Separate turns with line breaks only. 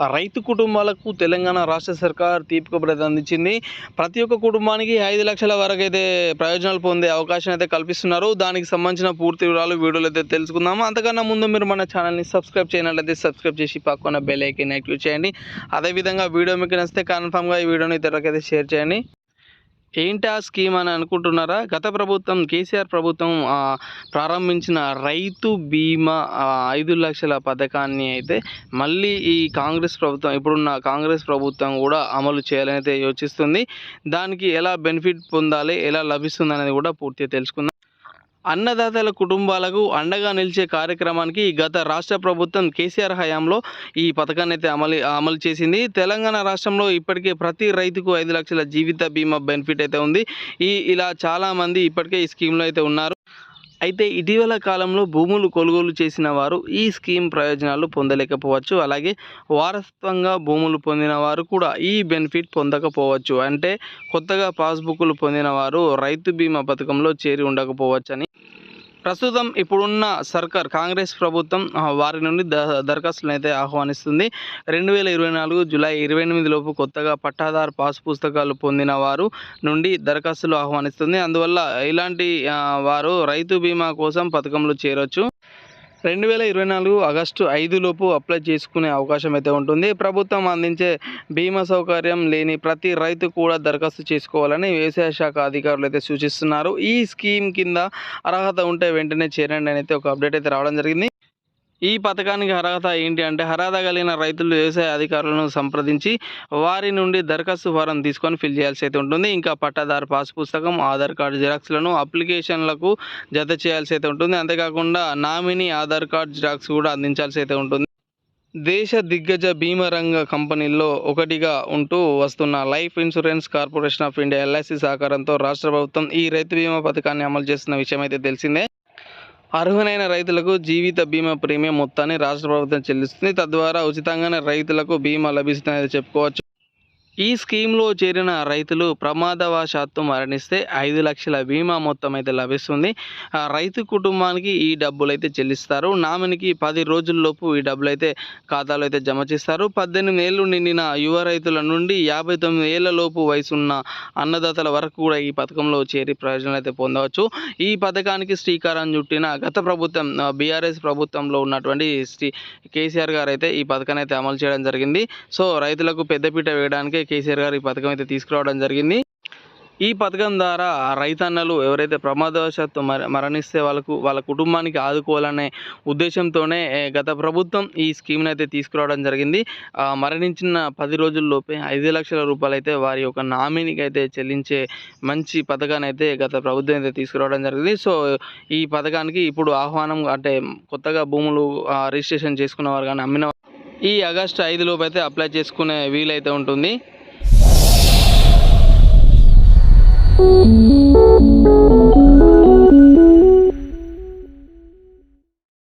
రైతు కుటుంబాలకు తెలంగాణ రాష్ట్ర సర్కార్ తీపి కబురు అందించింది. ప్రతి ఒక్క కుటుంబానికి ఐదు లక్షల వరకు అయితే ప్రయోజనాలు పొందే అవకాశం అయితే కల్పిస్తున్నారు. దానికి సంబంధించిన పూర్తి వివరాలు వీడియోలో అయితే తెలుసుకుందాము. అంతకన్నా ముందు మీరు మన ఛానల్ని సబ్స్క్రైబ్ చేయనట్లయితే సబ్స్క్రైబ్ చేసి పక్కన బెల్ ఐకన్ యాక్టివేట్ చేయండి. అదేవిధంగా వీడియో మీకు నచ్చితే కన్ఫామ్గా ఈ వీడియోని ఇతరులకైతే షేర్ చేయండి. ఏంటి ఆ స్కీమ్ అని అనుకుంటున్నారా? గత ప్రభుత్వం కేసీఆర్ ప్రభుత్వం ప్రారంభించిన రైతు బీమా ఐదు లక్షల పథకాన్ని అయితే మళ్ళీ ఈ కాంగ్రెస్ ప్రభుత్వం ఇప్పుడున్న కాంగ్రెస్ ప్రభుత్వం కూడా అమలు చేయాలని అయితే యోచిస్తుంది. దానికి ఎలా బెనిఫిట్ పొందాలి ఎలా లభిస్తుంది అనేది కూడా పూర్తిగా తెలుసుకుందాం. అన్నదాతల కుటుంబాలకు అండగా నిలిచే కార్యక్రమానికి గత రాష్ట్ర ప్రభుత్వం కేసీఆర్ హయాంలో ఈ పథకాన్ని అయితే అమలు అమలు చేసింది. తెలంగాణ రాష్ట్రంలో ఇప్పటికే ప్రతి రైతుకు ఐదు లక్షల జీవిత బీమా బెనిఫిట్ అయితే ఉంది. ఈ ఇలా చాలామంది ఇప్పటికే ఈ స్కీమ్లో అయితే ఉన్నారు. అయితే ఇటీవల కాలంలో భూములు కొనుగోలు చేసిన వారు ఈ స్కీమ్ ప్రయోజనాలు పొందలేకపోవచ్చు. అలాగే వారసత్వంగా భూములు పొందిన వారు కూడా ఈ బెనిఫిట్ పొందకపోవచ్చు. అంటే కొత్తగా పాస్బుక్లు పొందిన వారు రైతు బీమా పథకంలో చేరి ఉండకపోవచ్చు ప్రస్తుతం ఇప్పుడున్న సర్కార్ కాంగ్రెస్ ప్రభుత్వం వారి నుండి ద దరఖాస్తులను అయితే ఆహ్వానిస్తుంది. రెండు వేల ఇరవై నాలుగు జూలై ఇరవై ఎనిమిది లోపు కొత్తగా పట్టాదారు పాస్ పుస్తకాలు పొందిన వారు నుండి దరఖాస్తులు ఆహ్వానిస్తుంది. అందువల్ల ఇలాంటి వారు రైతు బీమా కోసం పథకంలో చేరొచ్చు. రెండు వేల ఇరవై నాలుగు ఆగస్టు ఐదు లోపు అప్లై చేసుకునే అవకాశం అయితే ఉంటుంది. ప్రభుత్వం అందించే బీమా సౌకర్యం లేని ప్రతి రైతు కూడా దరఖాస్తు చేసుకోవాలని వ్యవసాయ శాఖ అధికారులు అయితే సూచిస్తున్నారు. ఈ స్కీమ్ కింద అర్హత ఉంటే వెంటనే చేరండి అని అయితే ఒక అప్డేట్ అయితే రావడం జరిగింది. ఈ పథకానికి అర్హత ఏంటి అంటే అర్హత కలిగిన రైతులు వ్యవసాయ అధికారులను సంప్రదించి వారి నుండి దరఖాస్తు ఫారం తీసుకొని ఫిల్ చేయాల్సి అయితే ఉంటుంది. ఇంకా పట్టాదారు పాస్ పుస్తకం ఆధార్ కార్డు జిరాక్స్లను అప్లికేషన్లకు జత చేయాల్సి అయితే ఉంటుంది. అంతేకాకుండా నామినీ ఆధార్ కార్డ్ జిరాక్స్ కూడా అందించాల్సి అయితే ఉంటుంది. దేశ దిగ్గజ బీమా రంగ కంపెనీల్లో ఒకటిగా ఉంటూ వస్తున్న life insurance corporation of India LIC సహకారంతో రాష్ట్ర ప్రభుత్వం ఈ రైతు బీమా పథకాన్ని అమలు చేస్తున్న విషయం అయితే తెలిసిందే. అర్హులైన రైతులకు జీవిత బీమా ప్రీమియం మొత్తాన్ని రాష్ట్ర ప్రభుత్వం చెల్లిస్తుంది. తద్వారా ఉచితంగానే రైతులకు బీమా లభిస్తుందని చెప్పుకోవచ్చు. ఈ స్కీమ్లో చేరిన రైతులు ప్రమాదవశాత్తు మరణిస్తే ఐదు లక్షల బీమా మొత్తం అయితే లభిస్తుంది. ఆ రైతు కుటుంబానికి ఈ డబ్బులు అయితే చెల్లిస్తారు. నామినికి పది రోజుల్లోపు ఈ డబ్బులు అయితే ఖాతాలో అయితే జమ చేస్తారు. పద్దెనిమిది ఏళ్ళు నిండిన యువ రైతుల నుండి యాభై తొమ్మిది ఏళ్ళ లోపు వయసున్న అన్నదాతల వరకు కూడా ఈ పథకంలో చేరి ప్రయోజనాలు అయితే పొందవచ్చు. ఈ పథకానికి శ్రీకారం చుట్టిన గత ప్రభుత్వం బీఆర్ఎస్ ప్రభుత్వంలో ఉన్నటువంటి శ్రీ కేసీఆర్ గారు అయితే ఈ పథకాన్ని అయితే అమలు చేయడం జరిగింది. సో రైతులకు పెద్దపీట వేయడానికి కేసీఆర్ గారు ఈ పథకం అయితే తీసుకురావడం జరిగింది. ఈ పథకం ద్వారా రైతన్నలు ఎవరైతే ప్రమాదవశాత్తు మర మరణిస్తే వాళ్ళకు వాళ్ళ కుటుంబానికి ఆదుకోవాలనే ఉద్దేశంతోనే గత ప్రభుత్వం ఈ స్కీమ్ని అయితే తీసుకురావడం జరిగింది. మరణించిన పది రోజుల్లోపే ఐదు లక్షల రూపాయలు అయితే వారి యొక్క నామినీకి అయితే చెల్లించే మంచి పథకాన్ని అయితే గత ప్రభుత్వం అయితే తీసుకురావడం జరిగింది. సో ఈ పథకానికి ఇప్పుడు ఆహ్వానం అంటే కొత్తగా భూములు రిజిస్ట్రేషన్ చేసుకున్న వారు కానీ అమ్మిన ఈ ఆగస్టు ఐదులోపు అయితే అప్లై చేసుకునే వీలైతే ఉంటుంది. Thank you.